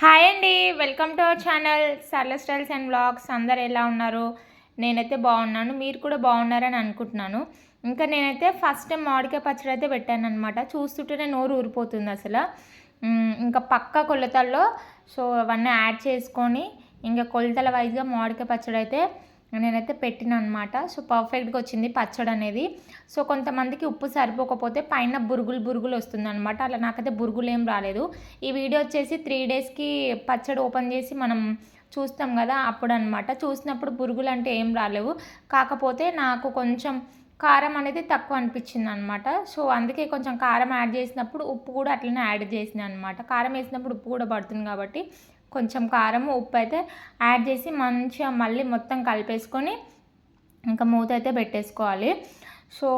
Hi అండి welcome to our channel Sarla styles and blogs అందరు ఎలా ఉన్నారు? నేనైతే బాగున్నాను మీరు కూడా బాగున్నారని అనుకుంటున్నాను. ఇంకా నేనైతే ఫస్ట్ టైం మామిడికాయ పచ్చడి అయితే పెట్టాను అనమాట చూస్తుంటేనే నోరు ఊరిపోతుంది అసలు. ఇంకా పక్క కొలతల్లో సో అవన్నీ యాడ్ చేసుకొని ఇంకా కొలతల వైజ్గా మామిడికాయ పచ్చడి అయితే నేనైతే పెట్టిన అనమాట సో పర్ఫెక్ట్గా వచ్చింది పచ్చడి అనేది. సో కొంతమందికి ఉప్పు సరిపోకపోతే పైన బురుగులు బురుగులు వస్తుందన్నమాట అలా నాకైతే బురుగులు ఏం రాలేదు. ఈ వీడియో వచ్చేసి త్రీ డేస్కి పచ్చడి ఓపెన్ చేసి మనం చూస్తాం కదా అప్పుడు అనమాట చూసినప్పుడు బురుగులు అంటే ఏం రాలేవు. కాకపోతే నాకు కొంచెం కారం అనేది తక్కువ అనిపించింది అనమాట సో అందుకే కొంచెం కారం యాడ్ చేసినప్పుడు ఉప్పు కూడా అట్లనే యాడ్ చేసిన అనమాట కారం వేసినప్పుడు ఉప్పు కూడా పడుతుంది కాబట్టి కొంచెం కారం ఉప్పు అయితే యాడ్ చేసి మంచిగా మళ్ళీ మొత్తం కలిపేసుకొని ఇంకా మూత అయితే పెట్టేసుకోవాలి. సో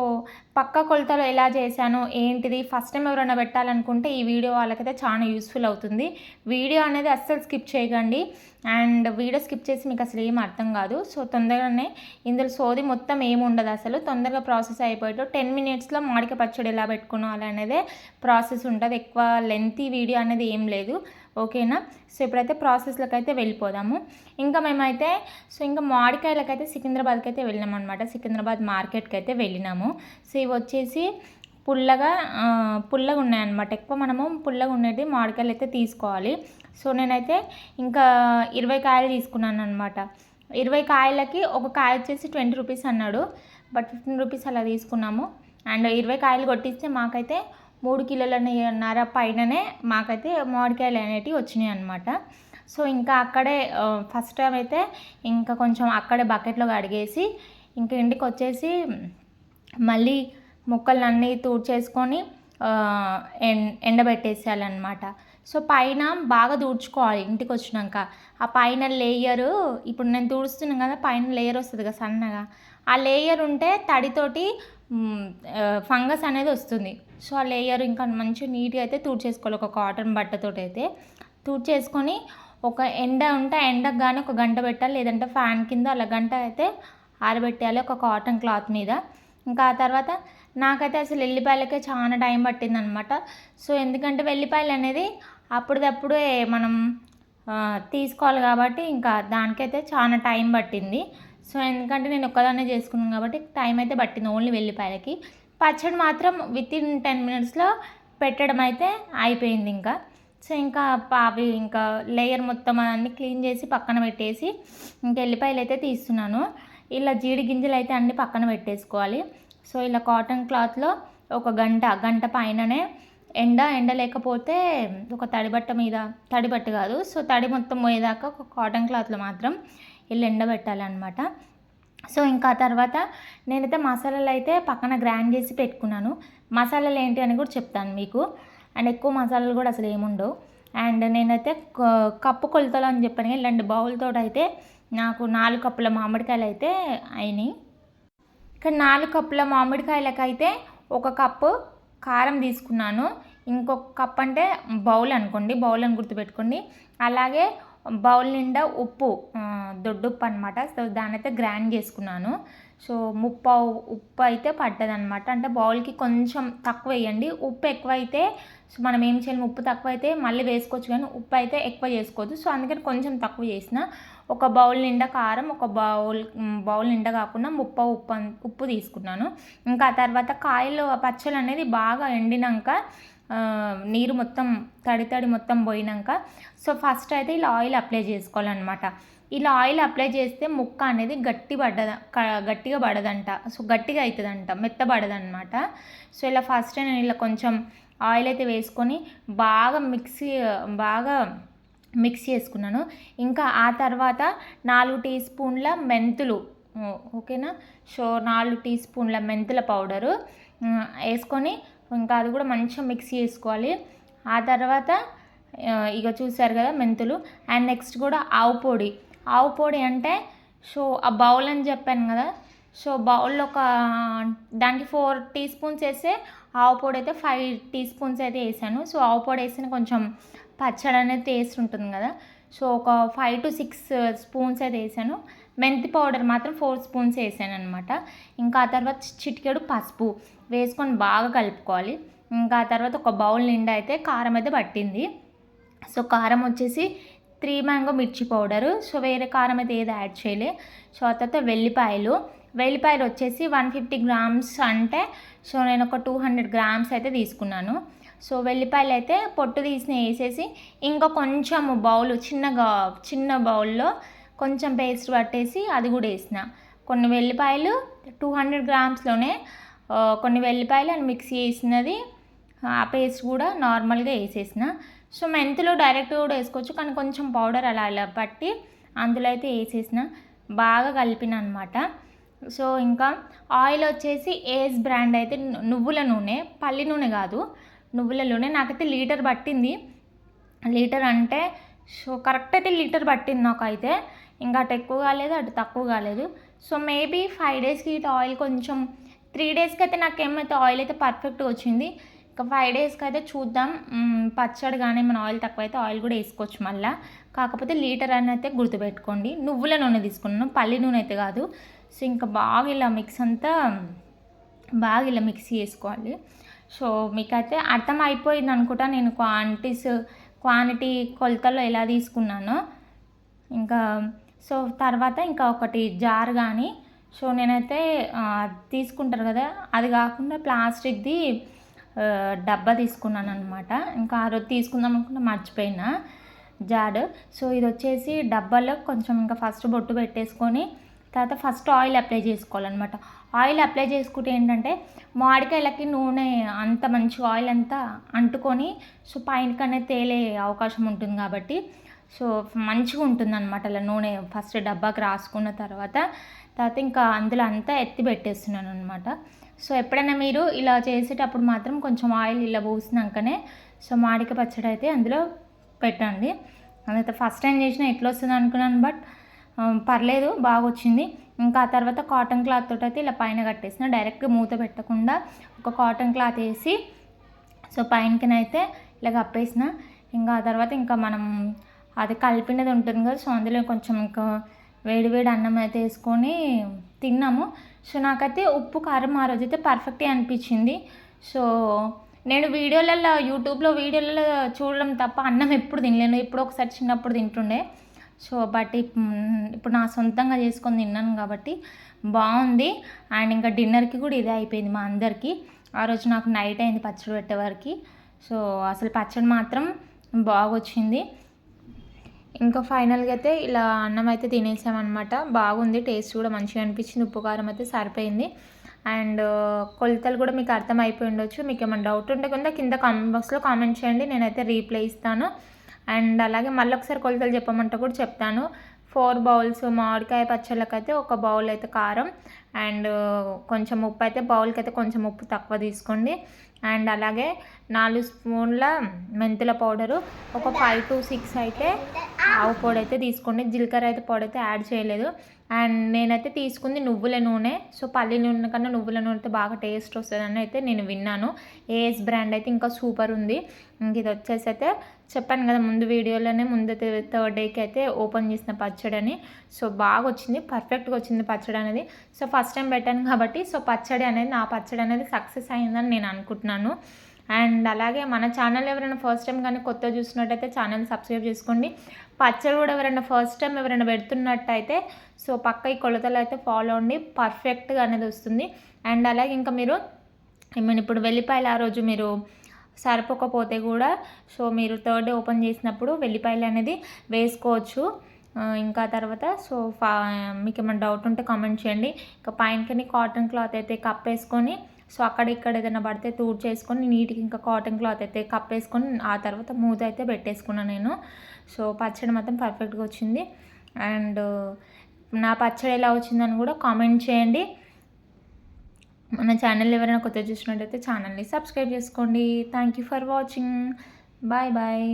పక్క కొలతలో ఎలా చేశాను ఏంటిది ఫస్ట్ టైం ఎవరైనా పెట్టాలనుకుంటే ఈ వీడియో వాళ్ళకైతే చాలా యూస్ఫుల్ అవుతుంది. వీడియో అనేది అస్సలు స్కిప్ చేయకండి. అండ్ వీడియో స్కిప్ చేసి మీకు అసలు ఏం అర్థం కాదు. సో తొందరగానే ఇందులో సోది మొత్తం ఏమి ఉండదు అసలు. తొందరగా ప్రాసెస్ అయిపోయాడు టెన్ మినిట్స్లో మాడిక పచ్చడి ఎలా పెట్టుకోవాలి అనేది ప్రాసెస్ ఉంటుంది. ఎక్కువ లెంతీ వీడియో అనేది ఏం లేదు. ఓకేనా? సో ఇప్పుడైతే ప్రాసెస్లోకి అయితే వెళ్ళిపోదాము. ఇంకా మేమైతే సో ఇంకా మామిడికాయలకైతే సికింద్రాబాద్కి అయితే వెళ్ళినాం అనమాట సికింద్రాబాద్ మార్కెట్కి అయితే వెళ్ళినాము. సో ఇవి వచ్చేసి పుల్లగా పుల్లగా ఉన్నాయన్నమాట. ఎక్కువ మనము పుల్లగా ఉండేది మామిడికాయలు అయితే తీసుకోవాలి. సో నేనైతే ఇంకా ఇరవై కాయలు తీసుకున్నాను అనమాట ఇరవై కాయలకి ఒక కాయ వచ్చేసి ట్వంటీ రూపీస్ అన్నాడు. బట్ ఫిఫ్టీన్ రూపీస్ అలా తీసుకున్నాము. అండ్ ఇరవై కాయలు కొట్టిస్తే మాకైతే మూడు కిలోలన్నర పైననే మాకైతే మామిడికాయలు అనేటివి వచ్చినాయి అనమాట సో ఇంకా అక్కడే ఫస్ట్ టైం అయితే ఇంకా కొంచెం అక్కడే బకెట్లో కడిగేసి ఇంకా ఇంటికి వచ్చేసి మళ్ళీ ముక్కలన్నీ తూడ్చేసుకొని ఎన్ ఎండబెట్టేసేయాలన్నమాట. సో పైన బాగా తుడుచుకోవాలి ఇంటికి వచ్చినాక. ఆ పైన లేయరు ఇప్పుడు నేను తుడుస్తున్నాను కదా పైన లేయర్ వస్తుంది కదా సన్నగా. ఆ లేయర్ ఉంటే తడితోటి ఫంగస్ అనేది వస్తుంది. సో ఆ లేయర్ ఇంకా మంచి నీట్గా అయితే తూడ్చేసుకోవాలి ఒక కాటన్ బట్టతో అయితే తూడ్చేసుకొని ఒక ఎండ ఉంటే ఎండకు కానీ ఒక గంట పెట్టాలి. లేదంటే ఫ్యాన్ కింద అలా గంట అయితే ఆరబెట్టాలి ఒక కాటన్ క్లాత్ మీద. ఇంకా ఆ తర్వాత నాకైతే అసలు వెల్లిపాయలకే చాలా టైం పట్టిందనమాట. సో ఎందుకంటే వెల్లిపాయలు అనేది అప్పటిదప్పుడే మనం తీసుకోవాలి కాబట్టి ఇంకా దానికైతే చాలా టైం పట్టింది. సో ఎందుకంటే నేను ఒక్కదాన్నే చేసుకున్నాను కాబట్టి టైం అయితే పట్టింది ఓన్లీ వెల్లిపాయలకి. పచ్చడి మాత్రం విత్ ఇన్ టెన్ మినిట్స్లో పెట్టడం అయితే అయిపోయింది ఇంకా. సో ఇంకా పావి ఇంకా లేయర్ మొత్తం అన్నీ క్లీన్ చేసి పక్కన పెట్టేసి ఇంకా ఎల్లిపాయలు అయితే తీస్తున్నాను. ఇలా జీడి గింజలు అయితే అన్ని పక్కన పెట్టేసుకోవాలి. సో ఇలా కాటన్ క్లాత్లో ఒక గంట గంట పైననే ఎండ ఎండ లేకపోతే ఒక తడిబట్ట మీద తడిబట్ట కాదు. సో తడి మొత్తం పోయేదాకా ఒక కాటన్ క్లాత్లో మాత్రం వెళ్ళి ఎండబెట్టాలన్నమాట. సో ఇంకా తర్వాత నేనైతే మసాలాలు అయితే పక్కన గ్రైండ్ చేసి పెట్టుకున్నాను. మసాలాలు ఏంటి అని కూడా చెప్తాను మీకు. అండ్ ఎక్కువ మసాలాలు కూడా అసలు ఏముండవు. అండ్ నేనైతే కప్పు కొలతలు అని చెప్పాను ఇలాంటి బౌల్తో అయితే నాకు నాలుగు కప్పుల మామిడికాయలు అయితే అయినాయి. ఇక్కడ నాలుగు కప్పుల మామిడికాయలకైతే ఒక కప్పు కారం తీసుకున్నాను. ఇంకొక కప్ అంటే బౌల్ అనుకోండి బౌల్ అని గుర్తుపెట్టుకోండి. అలాగే బౌల్ నిండా ఉప్పు దొడ్డుప్పు అనమాట సో దాని అయితే గ్రైండ్ చేసుకున్నాను. సో ముప్పావు ఉప్పు అయితే పడ్డదనమాట అంటే బౌల్కి కొంచెం తక్కువ వేయండి. ఉప్పు ఎక్కువ అయితే సో మనం ఏం చేయాలి? ఉప్పు తక్కువ అయితే మళ్ళీ వేసుకోవచ్చు కానీ ఉప్పు అయితే ఎక్కువ చేసుకోవద్దు. సో అందుకని కొంచెం తక్కువ చేసిన. ఒక బౌల్ నిండా కారం ఒక బౌల్ బౌల్ నిండా కాకుండా ముప్ప ఉప్పు ఉప్పు తీసుకున్నాను. ఇంకా ఆ తర్వాత కాయలు ఆ పచ్చళ్ళు అనేది బాగా ఎండినాక నీరు మొత్తం తడి తడి మొత్తం పోయినాక సో ఫస్ట్ అయితే ఇలా ఆయిల్ అప్లై చేసుకోవాలన్నమాట. ఇలా ఆయిల్ అప్లై చేస్తే ముక్క అనేది గట్టి పడ్డద గట్టిగా పడదంట. సో గట్టిగా అవుతుందంట మెత్తబడదన్నమాట సో ఇలా ఫస్ట్ నేను ఇలా కొంచెం ఆయిల్ అయితే వేసుకొని బాగా మిక్సీ బాగా మిక్స్ చేసుకున్నాను. ఇంకా ఆ తర్వాత నాలుగు టీ స్పూన్ల మెంతులు ఓకేనా? సో నాలుగు టీ స్పూన్ల మెంతుల పౌడరు వేసుకొని ఇంకా అది కూడా మంచిగా మిక్స్ చేసుకోవాలి. ఆ తర్వాత ఇక చూసారు కదా మెంతులు. అండ్ నెక్స్ట్ కూడా ఆవు పొడి. ఆవు పొడి అంటే సో ఆ బౌల్ అని చెప్పాను కదా. సో బౌల్లో ఒక దానికి ఫోర్ టీ స్పూన్స్ వేస్తే ఆవు పొడి అయితే ఫైవ్ టీ స్పూన్స్ అయితే వేసాను. సో ఆవు పొడి వేసిన కొంచెం పచ్చడి అనేది టేస్ట్ ఉంటుంది కదా. సో ఒక ఫైవ్ టు సిక్స్ స్పూన్స్ అయితే వేసాను. మెంతి పౌడర్ మాత్రం ఫోర్ స్పూన్స్ వేసాను అనమాట ఇంకా ఆ తర్వాత చిటికెడు పసుపు వేసుకొని బాగా కలుపుకోవాలి. ఇంకా ఆ తర్వాత ఒక బౌల్ నిండా అయితే కారం అయితే పట్టింది. సో కారం వచ్చేసి త్రీ మ్యాంగో మిర్చి పౌడరు. సో వేరే కారం అయితే ఏది యాడ్ చేయలే. సో ఆ తర్వాత వెల్లిపాయలు. వెల్లిపాయలు వచ్చేసి వన్ ఫిఫ్టీ గ్రామ్స్ అంటే సో నేను ఒక టూ హండ్రెడ్ గ్రామ్స్ అయితే తీసుకున్నాను. సో వెల్లిపాయలు అయితే పొట్టు తీసిన వేసేసి ఇంకా కొంచెం బౌల్ చిన్నగా చిన్న బౌల్లో కొంచెం పేస్ట్ పట్టేసి అది కూడా వేసిన. కొన్ని వెల్లిపాయలు టూ హండ్రెడ్ గ్రామ్స్లోనే కొన్ని వెల్లిపాయలు అని మిక్సీ వేసినది ఆ పేస్ట్ కూడా నార్మల్గా వేసేసిన. సో మెంతులు డైరెక్ట్ కూడా వేసుకోవచ్చు కానీ కొంచెం పౌడర్ అలా అలా పట్టి అందులో అయితే వేసేసిన. బాగా కలిపిన అనమాట సో ఇంకా ఆయిల్ వచ్చేసి ఏస్ బ్రాండ్ అయితే నువ్వుల నూనె పల్లి నూనె కాదు నువ్వుల నూనె. నాకైతే లీటర్ పట్టింది. లీటర్ అంటే సో కరెక్ట్ అయితే లీటర్ పట్టింది నాకు అయితే ఇంకా అటు ఎక్కువ కాలేదు అటు తక్కువ కాలేదు. సో మేబీ ఫైవ్ డేస్కి ఇటు ఆయిల్ కొంచెం త్రీ డేస్కి అయితే నాకేమైతే ఆయిల్ అయితే పర్ఫెక్ట్గా వచ్చింది. ఇంకా ఫైవ్ డేస్కి అయితే చూద్దాం. పచ్చడి కానీ మన ఆయిల్ తక్కువ అయితే ఆయిల్ కూడా వేసుకోవచ్చు మళ్ళీ. కాకపోతే లీటర్ అని అయితే గుర్తుపెట్టుకోండి. నువ్వుల నూనె తీసుకున్నాను పల్లి నూనె అయితే కాదు. సో ఇంకా బాగా ఇలా మిక్స్ అంతా బాగా ఇలా మిక్సీ చేసుకోవాలి. సో మీకైతే అర్థం అయిపోయింది అనుకుంటా నేను క్వాంటిటీస్ క్వాంటిటీ కొలతలో ఎలా తీసుకున్నానో. ఇంకా సో తర్వాత ఇంకా ఒకటి జార్ కానీ సో నేనైతే తీసుకుంటారు కదా అది కాకుండా ప్లాస్టిక్ది డబ్బా తీసుకున్నాను అనమాట ఇంకా ఆ రోజు తీసుకుందాం అనుకుంటే మర్చిపోయినా జాడ్ సో ఇది వచ్చేసి డబ్బాలో కొంచెం ఇంకా ఫస్ట్ బొట్టు పెట్టేసుకొని తర్వాత ఫస్ట్ ఆయిల్ అప్లై చేసుకోవాలన్నమాట. ఆయిల్ అప్లై చేసుకుంటే ఏంటంటే మామిడికాయలకి నూనె అంత మంచి ఆయిల్ అంతా అంటుకొని సో పైనకనే తేలే అవకాశం ఉంటుంది కాబట్టి సో మంచిగా ఉంటుంది అనమాట అలా నూనె ఫస్ట్ డబ్బాకి రాసుకున్న తర్వాత తర్వాత ఇంకా అందులో అంతా ఎత్తి పెట్టేస్తున్నాను అనమాట సో ఎప్పుడైనా మీరు ఇలా చేసేటప్పుడు మాత్రం కొంచెం ఆయిల్ ఇలా పోసినాకనే సో మాడిక పచ్చడి అయితే అందులో పెట్టండి. అదైతే ఫస్ట్ టైం చేసిన ఎట్లా వస్తుంది అనుకున్నాను బట్ పర్లేదు బాగా వచ్చింది. ఇంకా ఆ తర్వాత కాటన్ క్లాత్ తోటి అయితే ఇలా పైన కట్టేసిన. డైరెక్ట్గా మూత పెట్టకుండా ఒక కాటన్ క్లాత్ వేసి సో పైనకినైతే ఇలా కప్పేసిన. ఇంకా ఆ తర్వాత ఇంకా మనం అది కలిపినది ఉంటుంది కదా సో అందులో కొంచెం ఇంకా వేడి వేడి అన్నం అయితే వేసుకొని తిన్నాము. సో నాకైతే ఉప్పు కారం ఆ రోజైతే పర్ఫెక్ట్గా అనిపించింది. సో నేను వీడియోలలో యూట్యూబ్లో వీడియోలలో చూడడం తప్ప అన్నం ఎప్పుడు తినలేను. ఎప్పుడో ఒకసారి చిన్నప్పుడు తింటుండే. సో బట్ ఇప్- ఇప్పుడు నా సొంతంగా చేసుకొని తిన్నాను కాబట్టి బాగుంది. అండ్ ఇంకా డిన్నర్కి కూడా ఇదే అయిపోయింది మా అందరికీ. ఆ రోజు నాకు నైట్ అయింది పచ్చడి పెట్టేవారికి సో అసలు పచ్చడి మాత్రం బాగా వచ్చింది ఇంకా ఫైనల్గా అయితే ఇలా అన్నం అయితే తినేసామన్నమాట. బాగుంది టేస్ట్ కూడా మంచిగా అనిపించింది. ఉప్పు కారం అయితే సరిపోయింది. అండ్ కొలతలు కూడా మీకు అర్థం అయిపోయి ఉండొచ్చు. మీకు ఏమైనా డౌట్ ఉంటే కింద కింద కామెంట్ బాక్స్లో కామెంట్ చేయండి. నేనైతే రీప్లై ఇస్తాను. అండ్ అలాగే మళ్ళీ ఒకసారి కొలతలు చెప్పమంటే కూడా చెప్తాను. ఫోర్ బౌల్స్ మామిడికాయ పచ్చళ్ళకైతే ఒక బౌల్ అయితే కారం అండ్ కొంచెం ఉప్పు అయితే బౌల్కి అయితే కొంచెం ఉప్పు తక్కువ తీసుకోండి. అండ్ అలాగే నాలుగు స్పూన్ల మెంతుల పౌడరు ఒక ఫైవ్ టు సిక్స్ అయితే ఆవు పొడి అయితే తీసుకోండి. జీలకర్ర అయితే పొడి అయితే యాడ్ చేయలేదు. అండ్ నేనైతే తీసుకుంది నువ్వుల నూనె. సో పల్లి నూనె కన్నా నువ్వుల నూనెతో బాగా టేస్ట్ వస్తుందని అయితే నేను విన్నాను. ఏఎస్ బ్రాండ్ అయితే ఇంకా సూపర్ ఉంది. ఇది వచ్చేసి అయితే చెప్పాను కదా ముందు వీడియోలోనే ముందు థర్డ్ డేకి అయితే ఓపెన్ చేసిన పచ్చడి అని సో బాగా వచ్చింది పర్ఫెక్ట్గా వచ్చింది పచ్చడి అనేది. సో ఫస్ట్ టైం పెట్టాను కాబట్టి సో పచ్చడి అనేది నా పచ్చడి అనేది సక్సెస్ అయిందని నేను అనుకుంటున్నాను. అండ్ అలాగే మన ఛానల్ ఎవరైనా ఫస్ట్ టైం కానీ కొత్త చూసినట్టయితే ఛానల్ సబ్స్క్రైబ్ చేసుకోండి. పచ్చడి కూడా ఎవరైనా ఫస్ట్ టైం ఎవరైనా పెడుతున్నట్టయితే సో పక్క ఈ కొలతలు అయితే ఫాలో అండి పర్ఫెక్ట్గా అనేది వస్తుంది. అండ్ అలాగే ఇంకా మీరు మేము ఇప్పుడు వెల్లిపాయలు ఆ రోజు మీరు సరిపోకపోతే కూడా సో మీరు థర్డ్ డే ఓపెన్ చేసినప్పుడు వెల్లిపాయలు అనేది వేసుకోవచ్చు. ఇంకా తర్వాత సో ఫా మీకు ఏమైనా డౌట్ ఉంటే కామెంట్ చేయండి. ఇంకా పైనకని కాటన్ క్లాత్ అయితే కప్పేసుకొని సో అక్కడ ఇక్కడ ఏదైనా పడితే తూడ్ చేసుకొని నీట్గా ఇంకా కాటన్ క్లాత్ అయితే కప్పేసుకొని ఆ తర్వాత మూత అయితే పెట్టేసుకున్నాను నేను. సో పచ్చడి మాత్రం పర్ఫెక్ట్గా వచ్చింది. అండ్ నా పచ్చడి ఎలా వచ్చిందని కూడా కామెంట్ చేయండి. మన ఛానల్ ఎవరైనా కొత్త చూసినట్టయితే ఛానల్ని సబ్స్క్రైబ్ చేసుకోండి. Thank you for watching bye bye